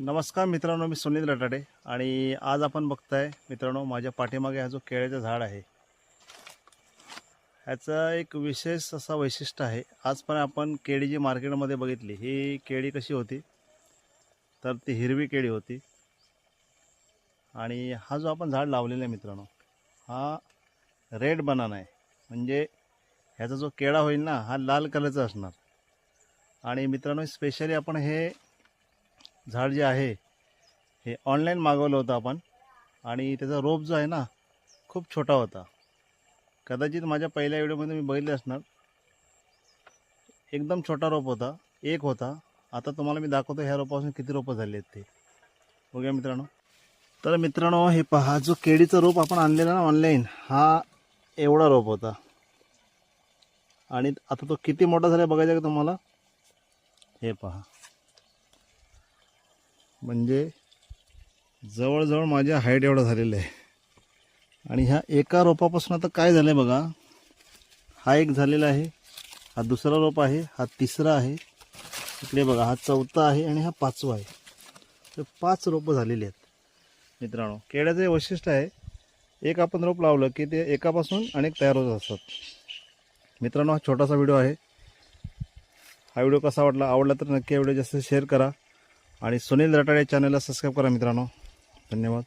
नमस्कार मित्रांनो मी सुनील रटाडे आणि आज आपण बघताय मित्रांनो माझ्या पाठीमागे हा जो केळ्याचं झाड आहे ह्याचं एक विशेष असा वैशिष्ट्य आहे. आज पण आपण केळी जी मार्केटमध्ये बघितली ही केळी कशी होती? तर ती हिरवी केळी होती. आणि हा जो आपण झाड लावलेला आहे मित्रांनो हा रेड बनाना आहे. म्हणजे ह्याचा जो केळा होईल ना हा लाल कलरचा असणार. आणि मित्रांनो स्पेशली आपण हे झाड जे आहे हे ऑनलाईन मागवलं होतं आपण. आणि त्याचा रोप जो आहे ना खूप छोटा होता. कदाचित माझ्या पहिल्या व्हिडिओमध्ये मी बघितले असणार. एकदम छोटा रोप होता. एक होता. आता तुम्हाला मी दाखवतो ह्या रोपापासून किती रोपं झाली आहेत ते. बघूया मित्रांनो. तर मित्रांनो हे पहा जो केळीचं रोप आपण आणलेला ना ऑनलाईन हा एवढा रोप होता. आणि आता तो किती मोठा झाला बघायचा का तुम्हाला? हे पहा. म्हणजे जवळजवळ माझ्या हाईट एवढं झालेलं आहे. आणि ह्या एका रोपापासून आता काय झालं आहे बघा? हा एक झालेला आहे हा दुसरा रोप आहे हा तिसरा आहे. इकडे बघा हा चौथा आहे आणि हा पाचवा आहे. तर पाच रोपं झालेली आहेत. मित्रांनो केळ्याचं हे वैशिष्ट्य आहे एक आपण रोप लावलं की ते एकापासून अनेक तयार होत असतात. मित्रांनो हा छोटासा व्हिडिओ आहे. हा व्हिडिओ कसा वाटला आवडला तर नक्की व्हिडिओ जास्त शेअर करा. आणि सुनील रटाडे चॅनलला सबस्क्राईब करा मित्रांनो. धन्यवाद.